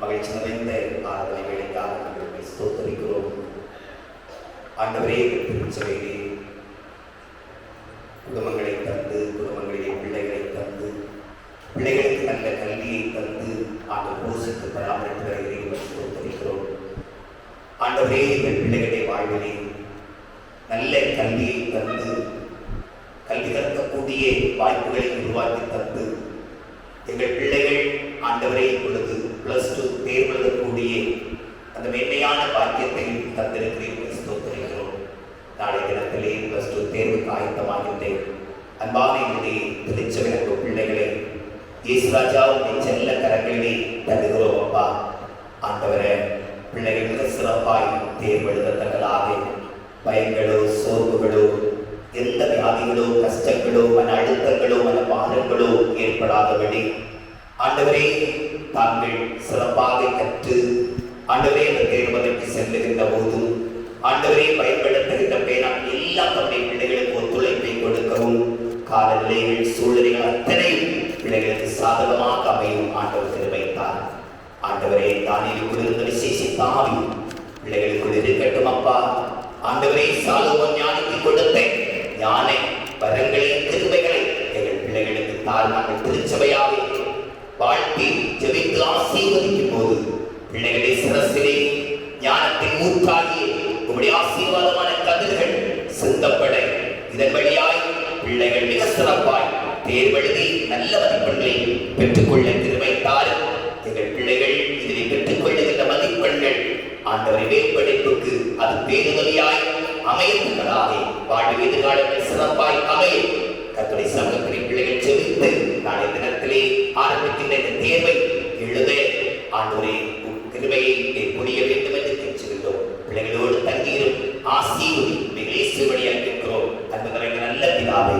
மகிழ்ச்சி நிறைந்த ஆறுதலை வேலைக்காக நாங்கள் ஸ்தோத்தரிக்கிறோம். ஆண்டவரே திருச்சபையிலே குடும்பங்களை தந்து குடும்பங்களிலே பிள்ளைகளை தந்து பிள்ளைகளுக்கு நல்ல கல்வியை தந்து ஆண்டு போஷித்து பராமரித்து வருகிறேன் ஸ்தோத்தரிக்கிறோம். ஆண்டவரே எங்கள் பிள்ளைகளை வாழ்விலே நல்ல கல்வியை தந்து கல்வி கற்கக்கூடிய வாய்ப்புகளை உருவாக்கி தந்து எங்கள் பிள்ளைகள் ஆண்டவரை இப்பொழுது பிளஸ் டூ தேர்வு எழுதக்கூடிய அந்த மேன்மையான பாக்கியத்தை தந்திருக்கிறீர்கள் ஸ்தோத்திரிக்கிறோம் நாளை தினத்திலே பிளஸ் டூ தேர்வுக்கு ஆயத்தமாகின்றேன் அன்பான என்னுடைய திருச்சபைக்கு பிள்ளைகளே இயேசுராஜா உடைய செல்ல கரங்களிலே தருகிறோம் அப்பா. ஆண்டவரே பிள்ளைகள் மிக சிறப்பாய் தேர்வு பயங்களோ சோர்வுகளோ எந்த வியாதிகளோ கஷ்டங்களோ மன அழுத்தங்களோ மன பாரங்களோ ஏற்படாதபடி ஆண்டவரே தாங்கள் சிறப்பாக கற்று ஆண்டவரே அந்த தேர்வதற்கு செல்லுகின்ற போது ஆண்டவரே பயன்படுத்துகின்ற பேனா எல்லா தம்முடைய பிள்ளைகளுக்கு ஒத்துழைப்பை கொடுக்கவும் காலநிலைகள் சூழ்நிலைகள் அத்தனை பிள்ளைகளுக்கு சாதகமாக அமையும் ஆண்டவர் திருவைத்தார் ஆண்டவரே தானே இருந்த விசேஷித்தாவி பிள்ளைகளுக்குள் இருக்கட்டும் அப்பா. ஆண்டவரே சாதகம் ஞானிக்கு கொடுத்த ஞான வரங்களை திருமைகளை எங்கள் பிள்ளைகளுக்கு தார் நாங்கள் திருச்சபையாக வாழ்த்தி ஜெபித்து ஆசீர்வதிக்க பிள்ளைகளை சிரசிலே ஞானத்தின் ஊற்றாகிய உங்களுடைய ஆசீர்வாதமான கதிர்கள் சிந்தப்பட. இதன் வழியாய் பிள்ளைகள் மிக சிறப்பாய் தேர்வெழுதி நல்ல மதிப்பெண்களை பெற்றுக்கொள்ள திருவைத்தார். எங்கள் பிள்ளைகள் இதில் பெற்றுக்கொள்ளுகின்ற மதிப்பெண்கள் ஆண்டவரை வேற்படைப்புக்கு அது பேருதவியாய் அமையத்தக்கதாக வாழ்வு எதிர்காலங்கள் சிறப்பாய் அமையும் கத்துடைய சமூகத்தின் பிள்ளைகள் செவித்து நாளை தினத்திலே ஆரம்பிக்கின்ற இந்த தேர்வை எழுத ஆண்டவரே உம் கிருபையை புரிய வேண்டும் என்று பிள்ளைகளோடு தங்கியிரும் ஆசீர்வதி மிகலேசு வழியாக கேட்கிறோம் அந்த நல்ல பிதாவை